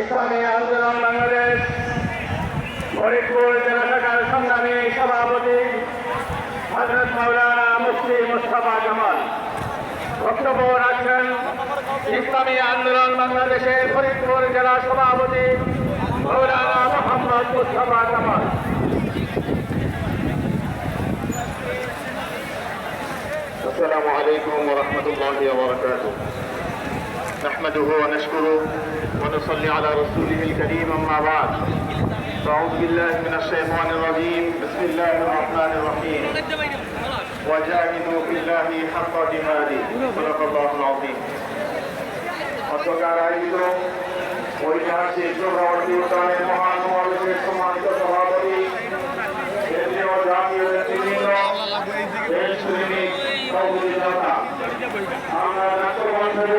ইসলামী আন্দোলন বাংলাদেশ ফরিদপুর জেলা শাখার সংগ্রামী সভাপতি হজরত মাওলানা মুফতি মুস্তফা জামাল বক্তব্য রাখবেন ইসলামী আন্দোলন বাংলাদেশের ফরিদপুর জেলা সভাপতি মৌলানা মোহাম্মদ মুস্তফা জামাল السلام عليكم ورحمة الله وبركاته نحمده ونشكره ونصلي على رسوله الكريم أما بعد فأعوذ بالله من الشيطان الرجيم بسم الله الرحمن الرحيم وجاهدوا في الله حق جهاده صدق الله العظيم অতকার আয়োজিত ঐতিহাসিক চক্রবর্তী উদ্যানের মহান সমাবেশের সম্মানিত সভাপতি কেন্দ্রীয় জাতীয় নেতৃবৃন্দ দেশ প্রেমিক সহযোগী জনতা আমরা রাষ্ট্রমঞ্চে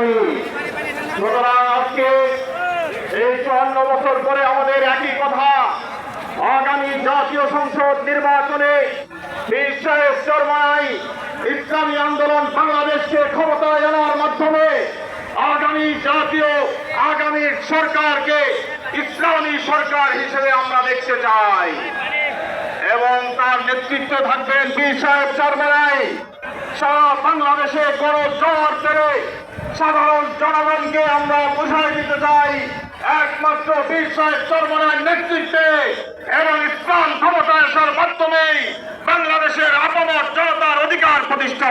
হয়নি সুতরাং আজকে এই চুয়ান্ন বছর পরে আমাদের একই কথা। আগামী জাতীয় সংসদ নির্বাচনে বিশ্বাস চরমাই ইসলামী আন্দোলন বাংলাদেশকে ক্ষমতায় আনার মাধ্যমে আগামী জাতীয়, আগামী সরকারকে ইসলামী সরকার হিসেবে আমরা দেখতে চাই। এবং তার নেতৃত্বে থাকবেন বীর সাহেব সারা বাংলাদেশে বড় জোর পেরে সাধারণ জনগণকে আমরা বুঝাই দিতে চাই, একমাত্র বীর সাহেব চর্মনার নেতৃত্বে এবং ইসলাম ক্ষমতায় আসার মাধ্যমেই বাংলাদেশের আপামর জনতার অধিকার প্রতিষ্ঠা